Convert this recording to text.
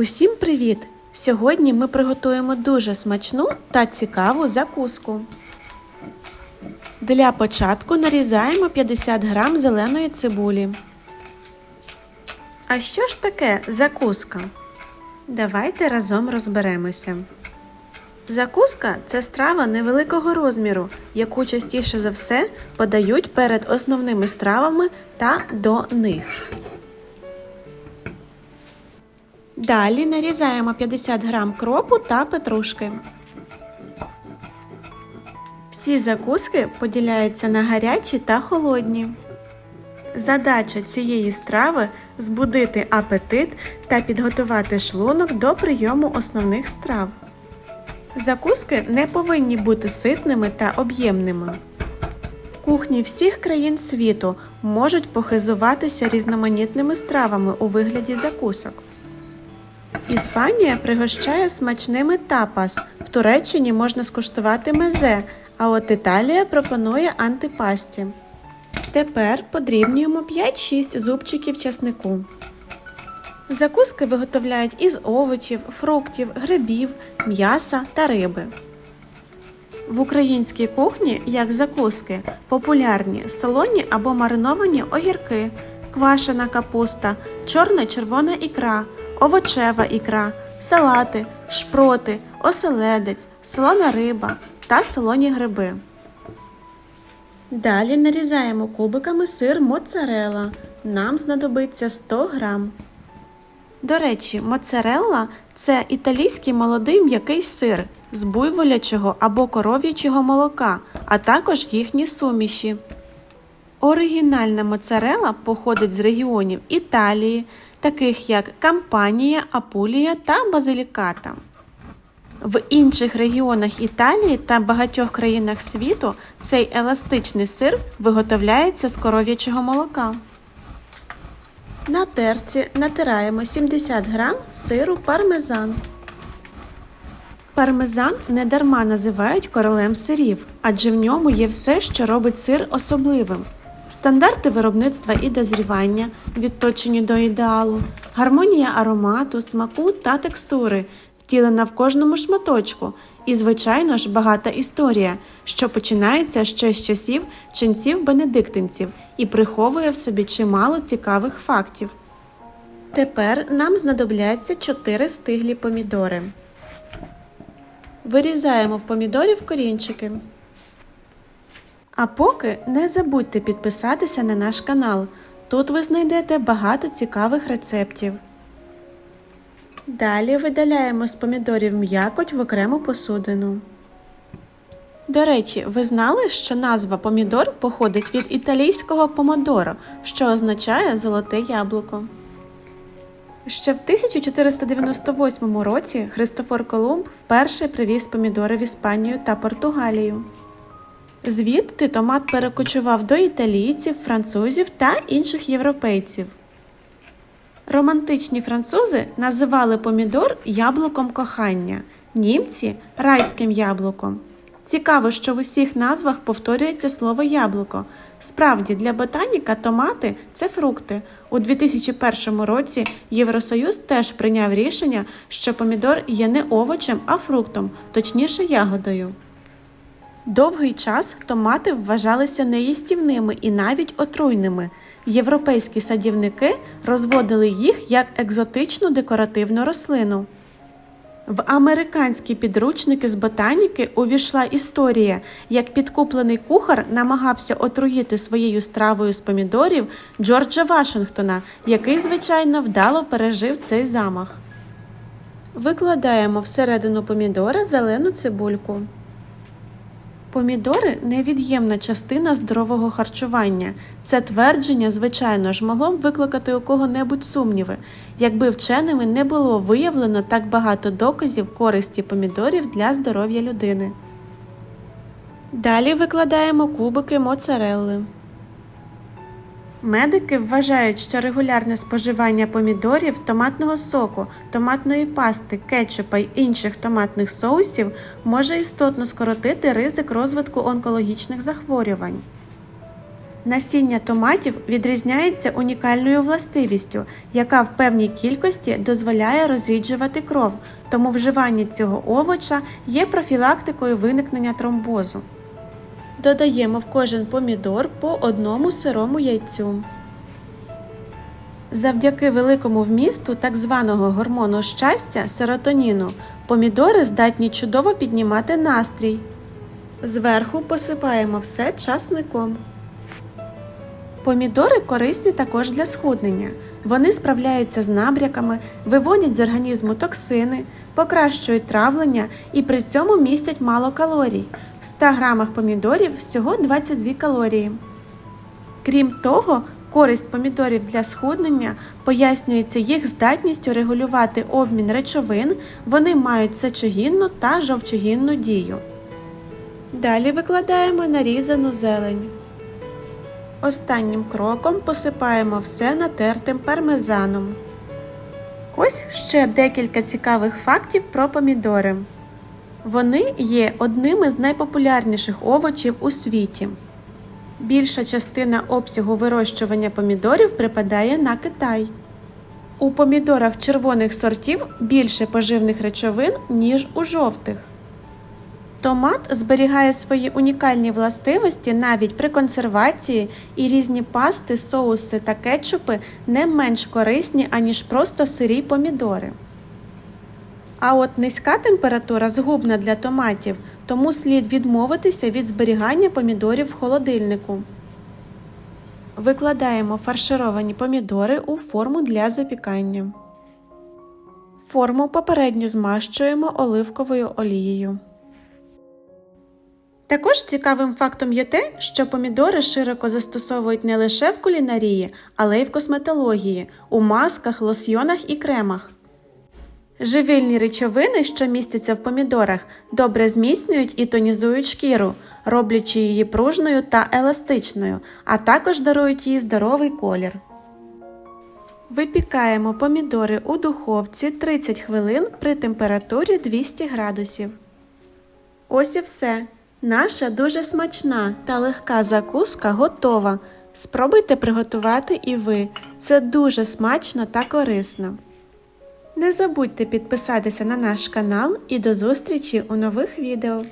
Усім привіт! Сьогодні ми приготуємо дуже смачну та цікаву закуску. Для початку нарізаємо 50 грам зеленої цибулі. А що ж таке закуска? Давайте разом розберемося. Закуска це страва невеликого розміру, яку частіше за все подають перед основними стравами та до них. Далі нарізаємо 50 грам кропу та петрушки. Всі закуски поділяються на гарячі та холодні. Задача цієї страви збудити апетит та підготувати шлунок до прийому основних страв. Закуски не повинні бути ситними та об'ємними. Кухні всіх країн світу можуть похизуватися різноманітними стравами у вигляді закусок. Іспанія пригощає смачними тапас. В Туреччині можна скуштувати мезе, а от Італія пропонує антипасті. Тепер подрібнюємо 5-6 зубчиків часнику. Закуски виготовляють із овочів, фруктів, грибів, м'яса та риби. В українській кухні, як закуски, популярні солоні або мариновані огірки, квашена капуста, чорна червона ікра, овочева ікра, салати, шпроти, оселедець, солона риба та солоні гриби. Далі нарізаємо кубиками сир моцарелла. Нам знадобиться 100 грам. До речі, моцарелла це італійський молодий м'який сир з буйволячого або коров'ячого молока, а також їхні суміші. Оригінальна моцарелла походить з регіонів Італії, таких як Кампанія, Апулія та Базиліката. В інших регіонах Італії та багатьох країнах світу цей еластичний сир виготовляється з коров'ячого молока. На терці натираємо 70 грам сиру пармезан. Пармезан недарма називають королем сирів, адже в ньому є все, що робить сир особливим. Стандарти виробництва і дозрівання, відточені до ідеалу, гармонія аромату, смаку та текстури, втілена в кожному шматочку, і, звичайно ж, багата історія, що починається ще з часів ченців бенедиктинців і приховує в собі чимало цікавих фактів. Тепер нам знадобляться 4 стиглі помідори. Вирізаємо в помідорів корінчики. А поки не забудьте підписатися на наш канал. Тут ви знайдете багато цікавих рецептів. Далі видаляємо з помідорів м'якоть в окрему посудину. До речі, ви знали, що назва помідор походить від італійського помодоро, що означає золоте яблуко. Ще в 1498 році Христофор Колумб вперше привіз помідори в Іспанію та Португалію. Звідти томат перекочував до італійців, французів та інших європейців. Романтичні французи називали помідор яблуком кохання, німці райським яблуком. Цікаво, що в усіх назвах повторюється слово яблуко. Справді, для ботаніка томати це фрукти. У 2001 році Євросоюз теж прийняв рішення, що помідор є не овочем, а фруктом, точніше ягодою. Довгий час томати вважалися неїстівними і навіть отруйними. Європейські садівники розводили їх як екзотичну декоративну рослину. В американські підручники з ботаніки увійшла історія, як підкуплений кухар намагався отруїти своєю стравою з помідорів Джорджа Вашингтона, який, звичайно, вдало пережив цей замах. Викладаємо всередину помідора зелену цибульку. Помідори невід'ємна частина здорового харчування. Це твердження, звичайно ж, могло б викликати у кого-небудь сумніви, якби вченими не було виявлено так багато доказів користі помідорів для здоров'я людини. Далі викладаємо кубики моцарелли. Медики вважають, що регулярне споживання помідорів, томатного соку, томатної пасти, кетчупа й інших томатних соусів може істотно скоротити ризик розвитку онкологічних захворювань. Насіння томатів відрізняється унікальною властивістю, яка в певній кількості дозволяє розріджувати кров, тому вживання цього овоча є профілактикою виникнення тромбозу. Додаємо в кожен помідор по одному сирому яйцю. Завдяки великому вмісту так званого гормону щастя серотоніну, помідори здатні чудово піднімати настрій. Зверху посипаємо все часником. Помідори корисні також для схуднення. Вони справляються з набряками, виводять з організму токсини, покращують травлення і при цьому містять мало калорій. В 100 грамах помідорів всього 22 калорії. Крім того, користь помідорів для схуднення пояснюється їх здатністю регулювати обмін речовин, вони мають сечогінну та жовчогінну дію. Далі викладаємо нарізану зелень. Останнім кроком посипаємо все натертим пармезаном. Ось ще декілька цікавих фактів про помідори. Вони є одними з найпопулярніших овочів у світі. Більша частина обсягу вирощування помідорів припадає на Китай. У помідорах червоних сортів більше поживних речовин, ніж у жовтих. Томат зберігає свої унікальні властивості навіть при консервації, і різні пасти, соуси та кетчупи не менш корисні, аніж просто сирі помідори. А от низька температура згубна для томатів, тому слід відмовитися від зберігання помідорів в холодильнику. Викладаємо фаршировані помідори у форму для запікання. Форму попередньо змащуємо оливковою олією. Також цікавим фактом є те, що помідори широко застосовують не лише в кулінарії, але й в косметології, у масках, лосьйонах і кремах. Живильні речовини, що містяться в помідорах, добре зміцнюють і тонізують шкіру, роблячи її пружною та еластичною, а також дарують їй здоровий колір. Випікаємо помідори у духовці 30 хвилин при температурі 200 градусів. Ось і все. Наша дуже смачна та легка закуска готова. Спробуйте приготувати і ви. Це дуже смачно та корисно. Не забудьте підписатися на наш канал і до зустрічі у нових відео.